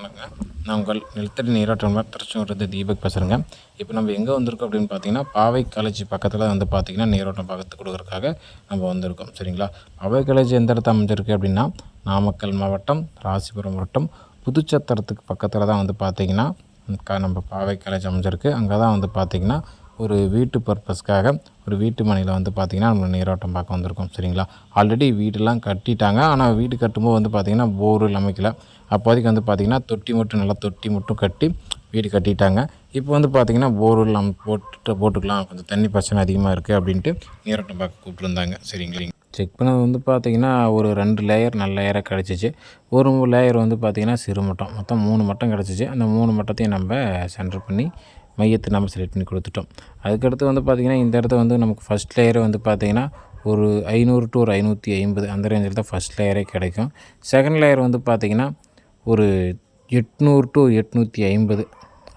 வணக்கம். நான் உங்கள் நிலத்தடி நீராட்டம் திருச்செங்கோடு தீபக் பேசுகிறேங்க இப்போ நம்ம எங்கே வந்திருக்கோம் அப்படின்னு பார்த்தீங்கன்னா பாவை காலேஜ் பக்கத்தில் வந்து பார்த்தீங்கன்னா நீரோட்டம் பார்த்து கொடுக்குறதுக்காக நம்ம வந்திருக்கோம். சரிங்களா? பாவை காலேஜ் எந்த இடத்துல அமைஞ்சிருக்கு அப்படின்னா நாமக்கல் மாவட்டம் ராசிபுரம் மாவட்டம் புதுச்சத்திரத்துக்கு பக்கத்தில் தான் வந்து பார்த்தீங்கன்னா நம்ம பாவை காலேஜ் அமைஞ்சிருக்கு. அங்கே தான் வந்து பார்த்தீங்கன்னா ஒரு வீட்டு பர்பஸ்க்காக ஒரு வீட்டு மனையில் வந்து பார்த்திங்கன்னா நம்ம நீரோட்டம் பார்க்க வந்திருக்கோம் சரிங்களா? ஆல்ரெடி வீடெல்லாம் கட்டிட்டாங்க. ஆனால் வீடு கட்டும்போது வந்து பார்த்திங்கன்னா போர்வெல் அமைக்கல. அப்போதைக்கு வந்து பார்த்திங்கன்னா தொட்டி மட்டும் நல்லா தொட்டி மட்டும் கட்டி வீடு கட்டிட்டாங்க. இப்போ வந்து பார்த்திங்கன்னா போர்வெல் நம்ம போட்டு போட்டுக்கலாம். கொஞ்சம் தண்ணி பிரச்சனை அதிகமாக இருக்குது அப்படின்ட்டு நீரோட்டம் பார்க்க கூப்பிட்டுருந்தாங்க சரிங்களா? செக் பண்ணது வந்து பார்த்திங்கன்னா ஒரு ரெண்டு லேயர் நல்ல லேயராக கிடச்சிச்சு. ஒரு லேயர் வந்து பார்த்திங்கன்னா சிறு மட்டம் மொத்தம் மூணு மட்டம் கிடச்சிச்சு. அந்த மூணு மட்டத்தையும் நம்ம சென்டர் பண்ணி மையத்தை நம்ம செலக்ட் பண்ணி கொடுத்துட்டோம். அதுக்கடுத்து வந்து பார்த்திங்கன்னா இந்த இடத்த வந்து நமக்கு ஃபஸ்ட் லேயர் வந்து பார்த்திங்கன்னா ஒரு ஐநூறு டு ஒரு ஐநூற்றி ஐம்பது அந்த ரேஞ்சில் தான் ஃபஸ்ட் லேயரே கிடைக்கும். செகண்ட் லேயர் வந்து பார்த்திங்கன்னா ஒரு எட்நூறு டு எட்நூற்றி ஐம்பது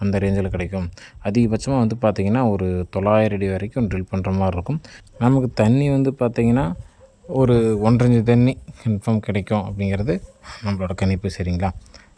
அந்த ரேஞ்சில் கிடைக்கும். அதிகபட்சமாக வந்து பார்த்திங்கன்னா ஒரு தொள்ளாயிரம் அடி வரைக்கும் ட்ரில் பண்ணுற மாதிரி இருக்கும். நமக்கு தண்ணி வந்து பார்த்திங்கன்னா ஒரு ஒன்றரை தண்ணி கன்ஃபார்ம் கிடைக்கும் அப்படிங்கிறது நம்மளோட கணிப்பு சரிங்களா?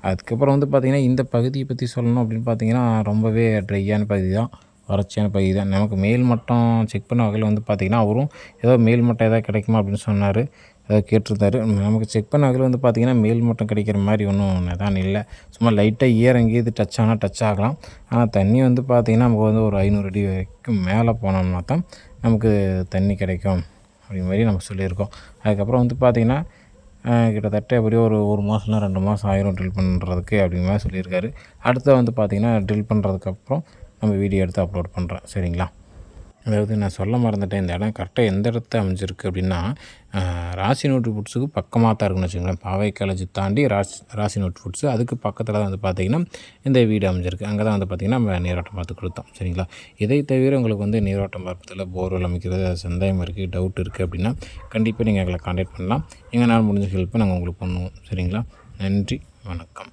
அதுக்கப்புறம் வந்து பார்த்திங்கன்னா இந்த பகுதியை பற்றி சொல்லணும் அப்படின்னு பார்த்தீங்கன்னா ரொம்பவே ட்ரையான பகுதி தான். வறட்சியான பகுதி தான். நமக்கு மேல் மட்டம் செக் பண்ண வகையில் வந்து பார்த்திங்கன்னா அவரும் ஏதோ மேல் மட்டம் ஏதாவது கிடைக்குமா அப்படின்னு சொன்னார். ஏதோ கேட்டிருந்தாரு. நமக்கு செக் பண்ண வகையில் வந்து பார்த்திங்கன்னா மேல் மட்டம் கிடைக்கிற மாதிரி ஒன்றும் தான் இல்லை. சும்மா லைட்டாக ஈரம் எங்கேயுது டச் ஆனால் டச் ஆகலாம். ஆனால் தண்ணி வந்து பார்த்திங்கன்னா நமக்கு வந்து ஒரு ஐநூறு அடி வரைக்கும் மேலே போனோம்னா தான் நமக்கு தண்ணி கிடைக்கும். அப்படி மாதிரி நம்ம சொல்லியிருக்கோம். அதுக்கப்புறம் வந்து பார்த்திங்கன்னா கிட்டத்தட்ட எப்படியும் ஒரு ஒரு மாதம்னா ரெண்டு மாதம் ஆயிரம் ட்ரில் பண்ணுறதுக்கு அப்படிங்கிற மாதிரி சொல்லியிருக்காரு. அடுத்து வந்து பார்த்திங்கன்னா ட்ரில் பண்ணுறதுக்கப்புறம் நம்ம வீடியோ எடுத்து அப்லோட் பண்ணுறேன் சரிங்களா? அதாவது நான் சொல்ல மறந்துட்டேன் இந்த இடம் கரெக்டாக எந்த இடத்த அமைஞ்சிருக்கு அப்படின்னா ராசி நோட்டு ஃபுட்ஸுக்கு பக்கமாக தான் இருக்குன்னு வச்சுக்கோங்களேன். பாவை காலேஜ் தாண்டி ராசி ராசி நோட் ஃபுட்ஸு அதுக்கு பக்கத்தில் தான் வந்து பார்த்திங்கன்னா இந்த வீடு அமைஞ்சிருக்கு. அங்கே தான் வந்து பார்த்திங்கன்னா நம்ம நீரோட்டம் பார்த்து கொடுத்தோம். சரிங்களா? இதை தவிர உங்களுக்கு வந்து நீரோட்டம் பார்ப்பதில் போர்வெல் அமைக்கிறது சந்தேகம் இருக்குது டவுட் இருக்குது அப்படின்னா கண்டிப்பாக நீங்கள் எங்களை காண்டாக்ட் பண்ணலாம். எங்களால் முடிஞ்ச ஹெல்ப்பை நாங்கள் உங்களுக்கு பண்ணுவோம். சரிங்களா? நன்றி வணக்கம்.